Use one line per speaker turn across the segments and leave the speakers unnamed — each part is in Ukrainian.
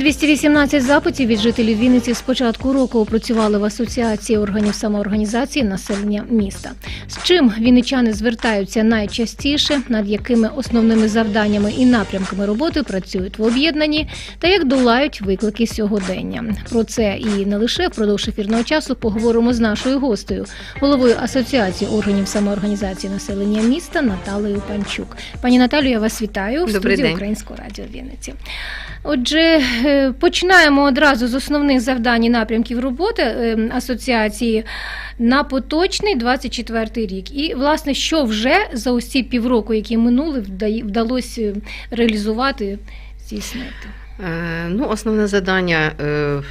218 запитів від жителів Вінниці з початку року опрацювали в асоціації органів самоорганізації населення міста. З чим вінничани звертаються найчастіше, над якими основними завданнями і напрямками роботи працюють в об'єднанні, та як долають виклики сьогодення. Про це і не лише впродовж ефірного часу поговоримо з нашою гостею, головою асоціації органів самоорганізації населення міста Наталею Панчук. Пані Наталю, я вас вітаю в
Добрий
студії
день.
Українського радіо Вінниці. Отже, починаємо одразу з основних завдань і напрямків роботи е, асоціації на поточний 24 рік. І, власне, що вже за ці півроку, які минули, вдалося реалізувати, здійснити.
Е, Ну, основне завдання е,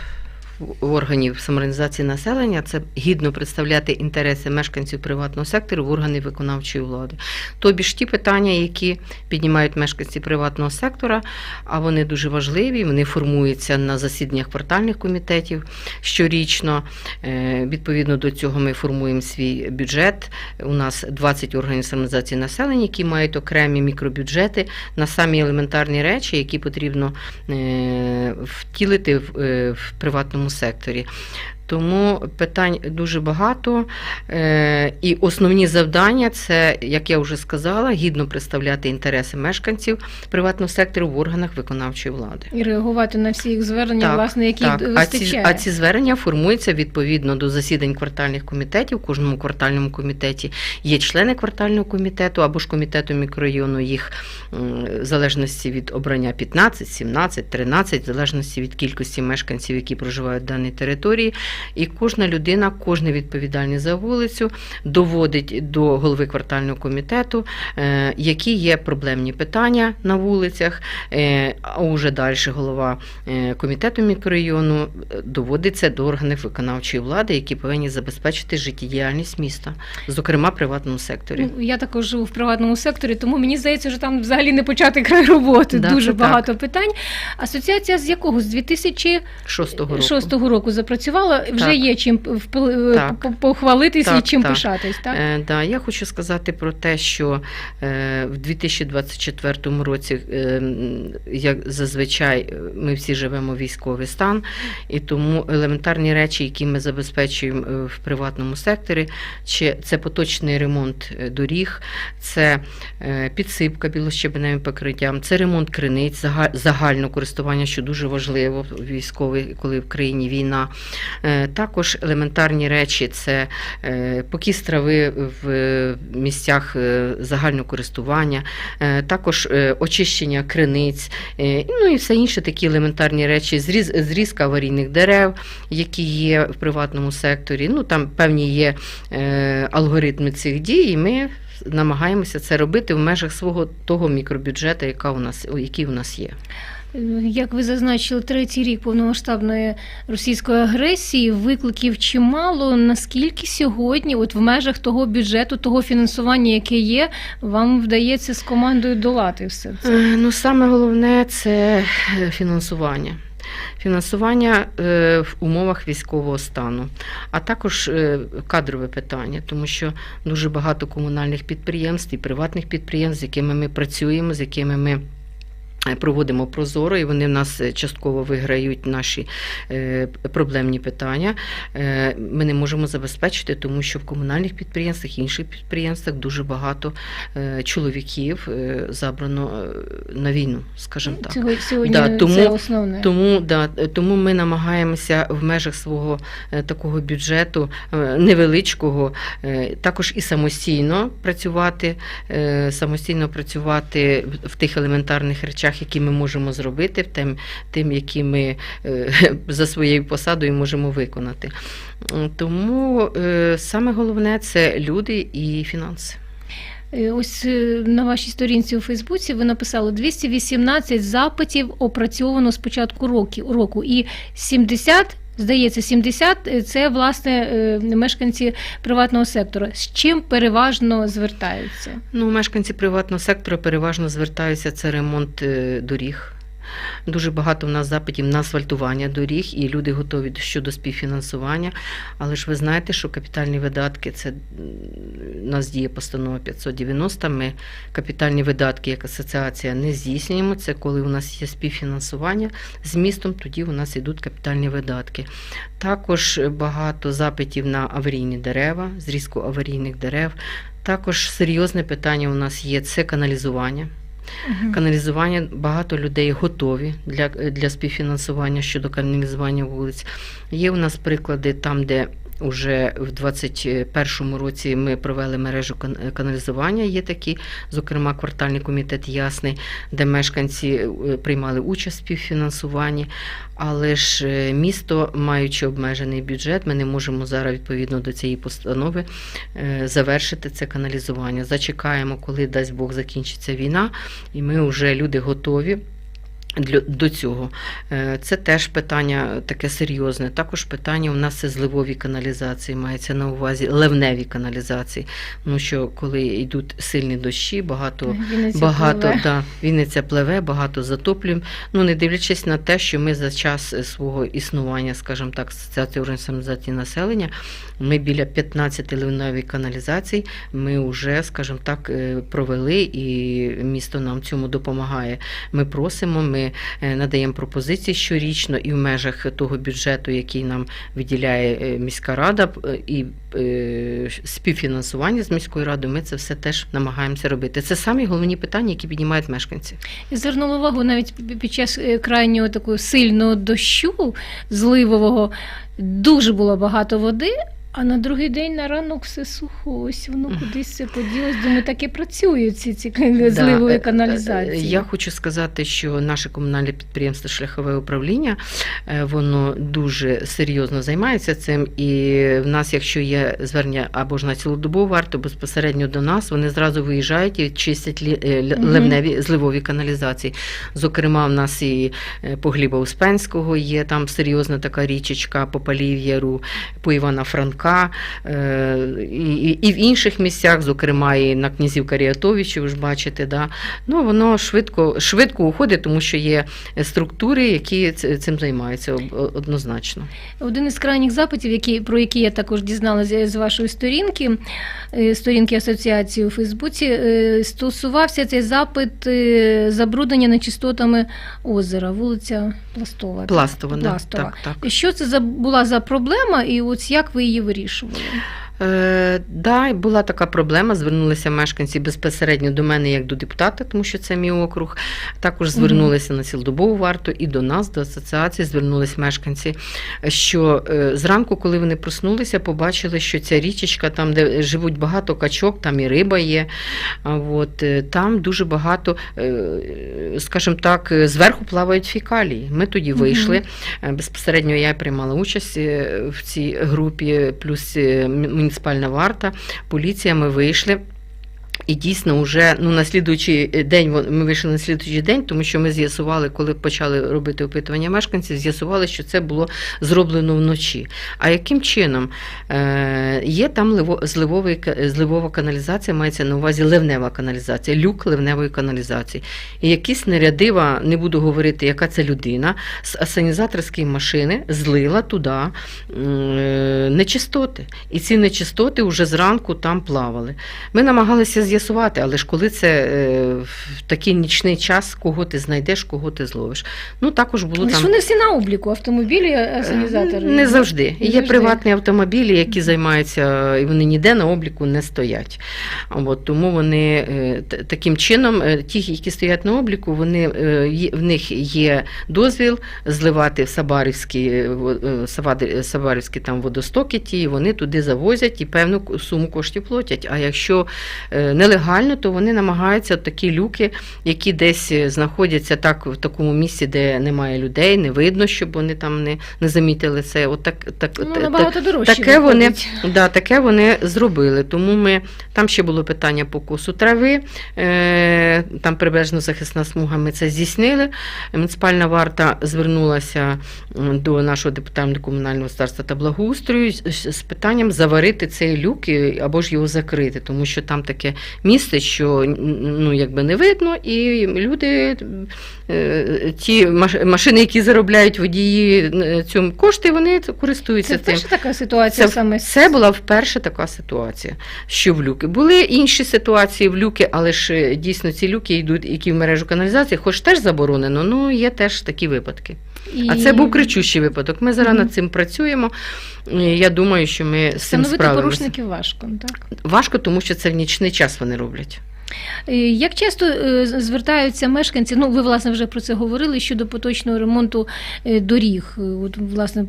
органів самоорганізації населення це гідно представляти інтереси мешканців приватного сектору в органи виконавчої влади. Тобі ж ті питання, які піднімають мешканці приватного сектора, а вони дуже важливі, вони формуються на засіданнях квартальних комітетів щорічно. Е, Відповідно до цього ми формуємо свій бюджет. У нас 20 органів самоорганізації населення, які мають окремі мікробюджети на самі елементарні речі, які потрібно е, втілити е, в приватному секторі. Тому питань дуже багато. Е, І основні завдання це, як я вже сказала, гідно представляти інтереси мешканців приватного сектору в органах виконавчої влади.
І реагувати на всі їх звернення,
Так,
власне, які
Так, а ці, а ці звернення формуються відповідно до засідань квартальних комітетів. В кожному квартальному комітеті є члени квартального комітету або ж комітету мікрорайону, їх в залежності від обрання 15, 17, 13, в залежності від кількості мешканців, які проживають в даній території. І кожна людина, кожен відповідальний за вулицю, доводить до голови квартального комітету, е, які є проблемні питання на вулицях. Е, А уже далі голова е, комітету мікрорайону доводиться до органів виконавчої влади, які повинні забезпечити життєдіяльність міста, зокрема приватному секторі.
Ну, я також живу в приватному секторі, тому мені здається, що там взагалі не почати край роботи.
Да,
Дуже багато питань. Асоціація з якого? З 2006
Шостого року.
року запрацювала. Вже
Так.
є чим впли-
Так.
і чим
так.
пишатись. Так?
Е, да, я хочу сказати про те, що е, в 2024 році, е, як зазвичай, е, ми всі живемо військовий стан, і тому елементарні речі, які ми забезпечуємо е, в приватному секторі, чи це поточний ремонт е, доріг, це е, підсипка білощебеневим покриттям, це ремонт криниць зага- загального користування, що дуже важливо військовий, коли в країні війна. Також елементарні речі це е, покіс трави в місцях е, загального користування, е, також очищення криниць, ну і все інше такі елементарні речі, зріз, зрізка аварійних дерев, які є в приватному секторі. Ну там певні є алгоритми цих дій, і ми намагаємося це робити в межах свого того мікробюджету, яка у нас, який у нас є.
Як ви зазначили, третій рік повномасштабної російської агресії, викликів чимало. Наскільки сьогодні, от в межах того бюджету, того фінансування, яке є, вам вдається з командою долати все це?
Е, Ну, саме головне це е, фінансування. Фінансування е, в умовах військового стану, а також кадрове питання, тому що дуже багато комунальних підприємств і приватних підприємств, з якими ми працюємо, з якими ми. Проводимо прозоро, і вони в нас е, частково виграють наші е, проблемні питання. Е, Ми не можемо забезпечити, тому що в комунальних підприємствах і інших підприємствах дуже багато чоловіків забрано на війну, скажімо так.
Сьогодні
Да, тому-
це основне.
Тому, да, тому ми намагаємося в межах свого такого бюджету невеличкого, також і самостійно працювати, самостійно працювати в тих елементарних речах, які ми можемо зробити, тим, тим які ми е, за своєю посадою можемо виконати. Тому е, саме головне це люди і фінанси.
Е, Ось на вашій сторінці у Фейсбуці ви написали 218 запитів опрацьовано з початку року і 70 здається, 70 – це власне е, мешканці приватного сектору. З чим переважно звертаються?
Ну, мешканці приватного сектору переважно звертаються це ремонт е, доріг. Дуже багато в нас запитів на асфальтування доріг, і люди готові щодо співфінансування. Але ж ви знаєте, що капітальні видатки це у нас діє постанова 590. Ми капітальні видатки як асоціація не здійснюємо. Це коли у нас є співфінансування з містом, тоді у нас йдуть капітальні видатки. Також багато запитів на аварійні дерева, зрізку аварійних дерев. Також серйозне питання у нас є це каналізування.
Мгм.
Каналізування багато людей готові для, для співфінансування щодо каналізування вулиць. Є у нас приклади там, де Уже в 2021 році ми провели мережу каналізування. Є такі, зокрема, квартальний комітет Ясний, де мешканці е, приймали участь в співфінансуванні. Але ж е, місто, маючи обмежений бюджет, ми не можемо зараз відповідно до цієї постанови е, завершити це каналізування. Зачекаємо, коли дасть Бог закінчиться війна, і ми вже люди готові. Для, до цього Е, це теж питання таке серйозне. Також питання у нас це зливові каналізації, мається на увазі ливневі каналізації. Ну що коли йдуть сильні дощі, багато
Вінниця
багато
пливе.
да, Вінниця пливе, багато затоплюємо. Ну не дивлячись на те, що ми за час е, свого існування, скажімо так, асоціації організації населення, ми біля 15 ливневих каналізацій. Ми вже, скажімо так, е, провели, і місто нам цьому допомагає. Ми просимо, ми е, надаємо пропозиції щорічно і в межах того бюджету, який нам виділяє е, міська рада, е, і співфінансування з міською радою. Ми це все теж намагаємося робити. Це самі головні питання, які піднімають мешканці.
Звернула увагу навіть під час крайнього такого сильного дощу зливового дуже було багато води. А на другий день на ранок все сухо, ось воно кудись все поділось. Думаю, так і працюють ці, ці
Да,
зливові
е, е,
каналізації.
Я хочу сказати, що наше комунальне підприємство Шляхове управління е, воно дуже серйозно займається цим. І в нас, якщо є звернення або ж на цілодобову варту, безпосередньо до нас, вони зразу виїжджають і чистять ливневі зливові каналізації. Зокрема, в нас і е, по Гліба Успенського є там серйозна така річечка по Палів'яру, по Івана Франка, е, і, в інших місцях, зокрема, і на князів Каріатовичі, ви ж бачите, да. ну, воно швидко, швидко уходить, тому що є структури, які цим займаються однозначно.
Один із крайніх запитів, які, про які я також дізналася з вашої сторінки, е, сторінки асоціації у Фейсбуці, е, стосувався цей запит е, забруднення нечистотами озера, вулиця Пластова.
Пластово, да.
Пластова.
так, так.
Що це за була за проблема, і ось як ви її вирішували?
Е, да, була така проблема. Звернулися мешканці безпосередньо до мене як до депутата, тому що це мій округ. Також звернулися на цілодобову варту і до нас, до асоціації, звернулись мешканці. Що е, зранку, коли вони проснулися, побачили, що ця річечка, там, де живуть багато качок, там і риба є. А от, е, там дуже багато, е, скажімо так, е, зверху плавають фікалії. Ми тоді вийшли. Е, Безпосередньо я приймала участь е, в цій групі, плюс е, м- муніципальна варта, поліція. Ми вийшли. І дійсно, вже ну на слідуючий день ми вийшли на слідуючий день, тому що ми з'ясували, коли почали робити опитування мешканців, з'ясували, що це було зроблено вночі. А яким чином Е, є там зливовий, зливова каналізація, мається на увазі ливнева каналізація, люк ливневої каналізації. І якісь нерядива, не буду говорити, яка це людина, з асанізаторської машини злила туди е, нечистоти. І ці нечистоти вже зранку там плавали. Ми намагалися з'ясувати, але ж коли це е, в такий нічний час, кого ти знайдеш, кого ти зловиш. Ну також було
Але
там.
вони всі на обліку, автомобілі, асанізатори.
Не завжди.
Не
Є
завжди.
приватні автомобілі, які займаються, і вони ніде на обліку не стоять. От, тому вони е, таким чином, е, ті, які стоять на обліку, вони, е, в них є дозвіл зливати в Сабарівські, е, е, Сабарівські там водостоки ті, і вони туди завозять і певну суму коштів платять. А якщо е, не нелегально, то вони намагаються такі люки, які десь е, знаходяться так в такому місці, де немає людей, не видно, щоб вони там не, не замітили це. От так, так,
Ну,
та-
набагато дорожче.
таке вони, да, таке вони зробили. Тому ми там ще було питання покосу трави, е, там прибережно захисна смуга. Ми це здійснили. Муніципальна варта звернулася до нашого департаменту комунального господарства та благоустрою з- з питанням заварити цей люк або ж його закрити, тому що там таке місце, що ну якби не видно, і люди. е, Ті маш- машини, які заробляють водії е, цьому кошти, вони користуються
Це
тим.
теж така ситуація
Це,
саме.
це була вперше така ситуація, що в люки. Були інші ситуації в люки, але ж е, дійсно ці люки йдуть, які в мережу каналізації, хоч теж заборонено, ну є теж такі випадки. А це був кричущий випадок. Ми зараз
Мгм.
над цим працюємо. Я думаю, що ми з цим справимося.
порушників важко, так?
Важко, тому що це в нічний час вони роблять.
Е, Як часто е, звертаються мешканці? Ну, ви власне вже про це говорили щодо поточного ремонту е, доріг, от власне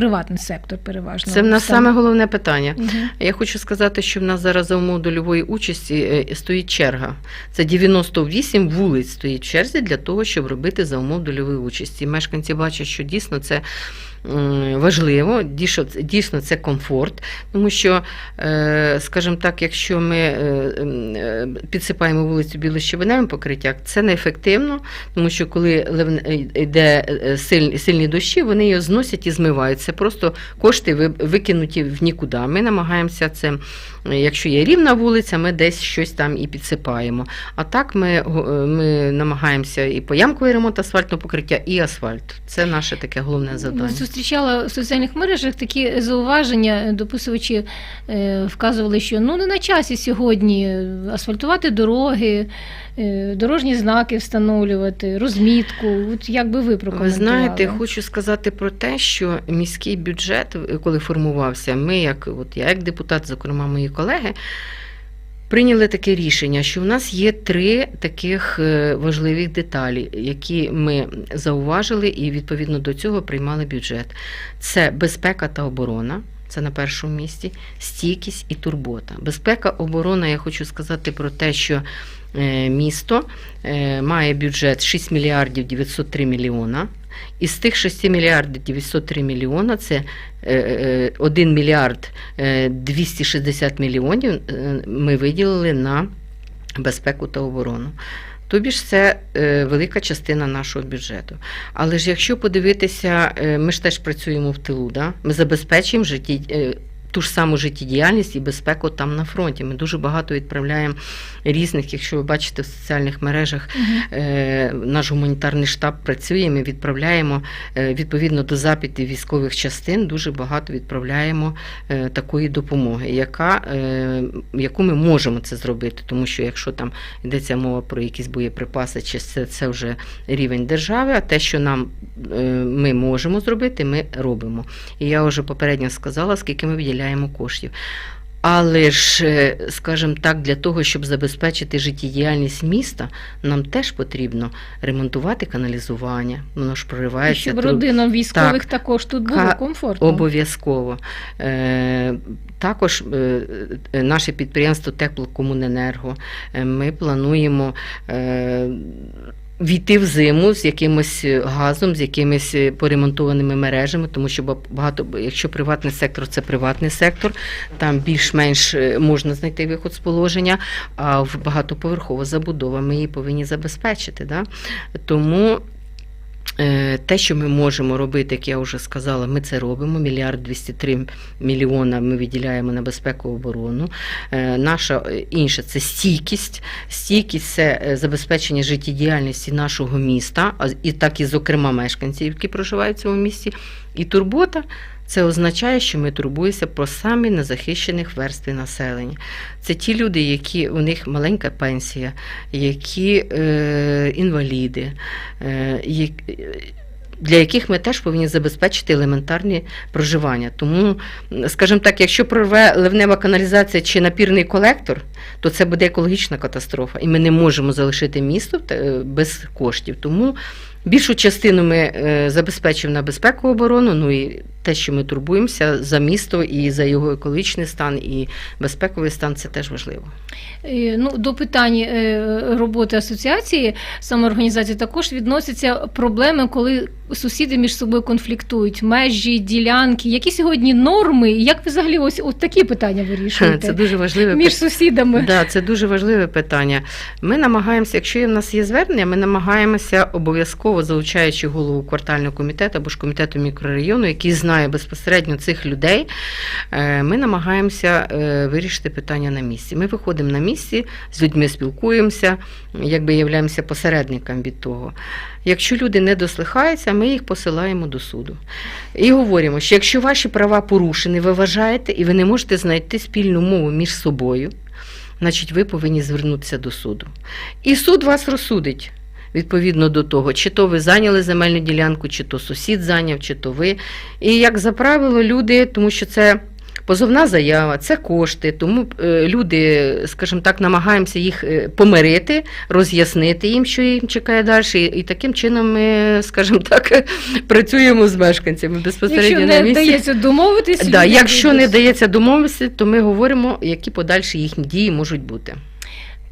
приватний сектор переважно.
Це в нас саме головне питання.
Угу.
Я хочу сказати, що в нас зараз за умов дольової участі е, стоїть черга. Це 98 вулиць стоїть в черзі для того, щоб робити за умов дольової участі. Мешканці бачать, що дійсно це важливо, дійсно, це комфорт, тому що, е, скажімо так, якщо ми е, е, підсипаємо вулицю білощебеневим покриттям, це неефективно, тому що коли йде сильні, дощі, вони його зносять і змивають. Це просто кошти викинуті в нікуди. Ми намагаємося це, якщо є рівна вулиця, ми десь щось там і підсипаємо. А так ми, ми намагаємося і поямковий ремонт асфальтного покриття, і асфальт. Це наше таке головне завдання.
Зустрічала в соціальних мережах такі зауваження. Дописувачі е, вказували, що ну не на часі сьогодні асфальтувати дороги, е, дорожні знаки встановлювати, розмітку. От як би ви
Ви знаєте, хочу сказати про те, що міський бюджет, коли формувався, ми, як от я як депутат, зокрема мої колеги, прийняли таке рішення, що в нас є три таких е, важливих деталі, які ми зауважили і відповідно до цього приймали бюджет. Це безпека та оборона. Це на першому місці, стійкість і турбота. Безпека, оборона, я хочу сказати про те, що е, місто е, має бюджет 6 мільярдів 903 мільйона. Із тих 6 мільярдів 903 мільйона це е, е, 1 мільярд е, 260 мільйонів е, ми виділили на безпеку та оборону. Тобі ж це е, велика частина нашого бюджету. Але ж якщо подивитися, е, ми ж теж працюємо в тилу, да? ми забезпечуємо житті, е, ту ж саму життєдіяльність і безпеку там на фронті. Ми дуже багато відправляємо різних, якщо ви бачите в соціальних мережах. Е, наш гуманітарний штаб працює. Ми відправляємо е, відповідно до запитів військових частин. Дуже багато відправляємо е, такої допомоги, яка, е, яку ми можемо це зробити. Тому що якщо там йдеться мова про якісь боєприпаси, чи це, це вже рівень держави, а те, що нам ми можемо зробити, ми робимо. І я вже попередньо сказала, скільки ми виділяємо коштів. Але ж, е, скажімо так, для того, щоб забезпечити життєдіяльність міста, нам теж потрібно ремонтувати каналізування. Воно ж
І щоб
труб-
родинам військових також тут було комфортно.
Обов'язково. Е, також е, е, наше підприємство Теплокомуненерго. е, Ми плануємо. Е, Війти в зиму з якимось е, газом, з якимись е, поремонтованими мережами, тому що ба- багато, якщо приватний сектор це приватний сектор, там більш-менш е, можна знайти виход з положення, а в багатоповерхова забудова ми її повинні забезпечити. Да? Тому Те, що ми можемо робити, як я вже сказала, ми це робимо. Мільярд 203 мільйона ми виділяємо на безпеку і оборону. Е, Наша е, інша це стійкість. Стійкість це е, забезпечення життєдіяльності нашого міста, і так і, зокрема, мешканців, які проживають в цьому місті. І турбота це означає, що ми турбуємося про самі незахищених верстви населення. Це ті люди, які у них маленька пенсія, які е, інваліди, е, для яких ми теж повинні забезпечити елементарні проживання. Тому, скажімо так, якщо прорве ливнева каналізація чи напірний колектор, то це буде екологічна катастрофа, і ми не можемо залишити місто е, без коштів. Тому більшу частину ми е, забезпечимо на безпеку оборону, ну і те, що ми турбуємося за місто і за його екологічний стан, і безпековий стан, це теж важливо.
Е, Ну, до питань е, роботи асоціації самоорганізації також відносяться проблеми, коли сусіди між собою конфліктують, межі, ділянки. Які сьогодні норми? І Як ви взагалі ось, ось такі питання вирішуєте
Це дуже важливе
між сусідами?
Да, це дуже важливе питання. Ми намагаємося, якщо в нас є звернення, ми намагаємося обов'язково залучаючи голову квартального комітету або ж комітету мікрорайону, який знає безпосередньо цих людей. е, Ми намагаємося е, вирішити питання на місці. Ми виходимо на місці, з людьми спілкуємося, якби являємося посередником від того. Якщо люди не дослухаються, ми їх посилаємо до суду. І говоримо, що якщо ваші права порушені, ви вважаєте, і ви не можете знайти спільну мову між собою, значить ви повинні звернутися до суду. І суд вас розсудить. Відповідно до того, чи то ви зайняли земельну ділянку, чи то сусід зайняв, чи то ви. І як за правило, люди, тому що це позовна заява, це кошти, тому е, люди, скажімо так, намагаємося їх е, помирити, роз'яснити їм, що їм чекає далі. І, таким чином ми, скажімо так, працюємо з мешканцями безпосередньо
Якщо
на
не
місці.
вдається домовитись,
Да, якщо не вдається домовитися, то ми говоримо, які подальші їхні дії можуть бути.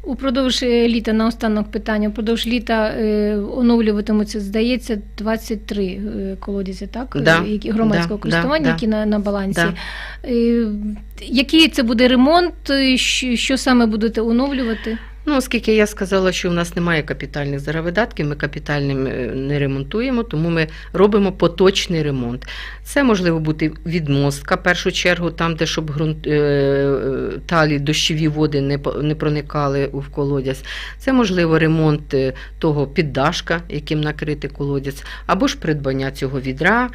Упродовж літа на останок питання, упродовж літа е, оновлюватимуться, здається, 23 е, колодязі, так?
Да,
Е, які, громадського
да,
користування,
да,
які на, на балансі.
Да.
Е, який це буде ремонт? е, Що, що саме будете оновлювати?
Ну, оскільки я сказала, що у нас немає капітальних заравидатків, ми капітальним е, не ремонтуємо, тому ми робимо поточний ремонт. Це можливо бути відмостка, в першу чергу, там, де щоб ґрунт, е, е, талі дощові води не, не проникали у колодязь. Це можливо ремонт того піддашка, яким накрити колодязь, або ж придбання цього відра.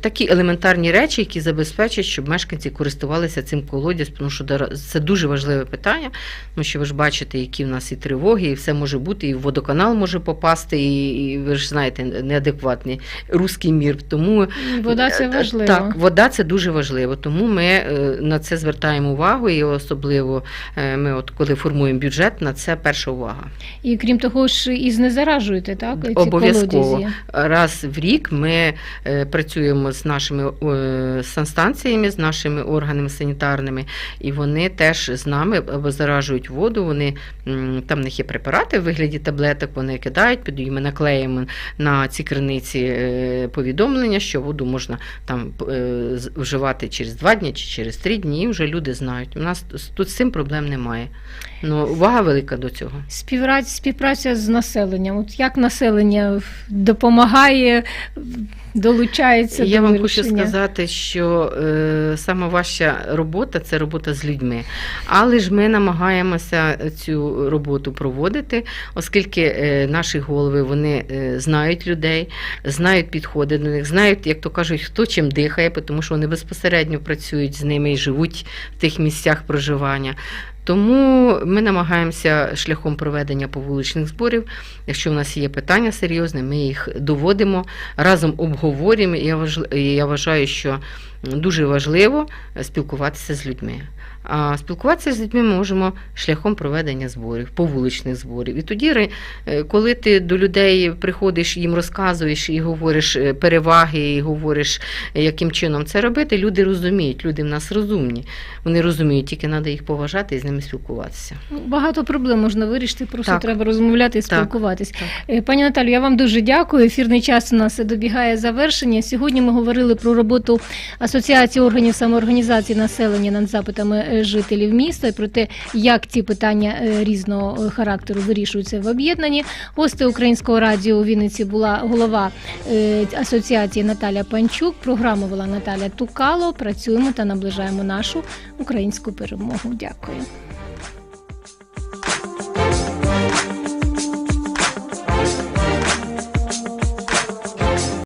Такі елементарні речі, які забезпечать, щоб мешканці користувалися цим колодязь, тому що це дуже важливе питання. Тому що ви ж бачите, які в нас і тривоги, і все може бути, і в водоканал може попасти, і, і ви ж знаєте, неадекватний руський мір. Тому
Вода це
е,
важливо.
Так, вода це дуже важливо. Тому ми е, на це звертаємо увагу, і особливо е, ми, от коли формуємо бюджет, на це перша увага.
І крім того ж, і знезаражуєте, так? Ці
Обов'язково. Раз в рік ми е, працюємо з нашими е, санстанціями, з нашими органами санітарними, і вони теж з нами обеззаражують воду. Вони там в них є препарати в вигляді таблеток, вони кидають, під ми наклеїмо на ці криниці е, повідомлення, що воду можна там е, вживати через два дні чи через три дні. І вже люди знають. У нас тут з цим проблем немає. Ну, увага велика до цього.
Співпраця, співпраця з населенням. От як населення допомагає, долучається
Я
до
вам
вирішення?
хочу сказати, що е, сама важча робота це робота з людьми. Але ж ми намагаємося цю роботу проводити, оскільки е, наші голови вони е, знають людей, знають підходи до них, знають, як то кажуть, хто чим дихає, тому що вони безпосередньо працюють з ними і живуть в тих місцях проживання. Тому ми намагаємося шляхом проведення повуличних зборів. Якщо в нас є питання серйозне, ми їх доводимо, разом обговорюємо. І я вважаю, що дуже важливо спілкуватися з людьми. А спілкуватися з людьми ми можемо шляхом проведення зборів, повуличних зборів. І тоді, е, коли ти до людей приходиш, їм розказуєш і говориш е, переваги, і говориш, е, яким чином це робити, люди розуміють, люди в нас розумні. Вони розуміють, тільки треба їх поважати і з ними спілкуватися.
Ну, Багато проблем можна вирішити, просто
Так.
треба розмовляти і
Так.
спілкуватись. Е, Пані Наталю, я вам дуже дякую. Ефірний час у нас добігає завершення. Сьогодні ми говорили про роботу Асоціації органів самоорганізації населення над запитами жителів міста про те, як ці питання е, різного е, характеру вирішуються в об'єднанні. Гости українського радіо у Вінниці була голова е, асоціації Наталя Панчук. Програму вела Наталя Тукало. Працюємо та наближаємо нашу українську перемогу. Дякую.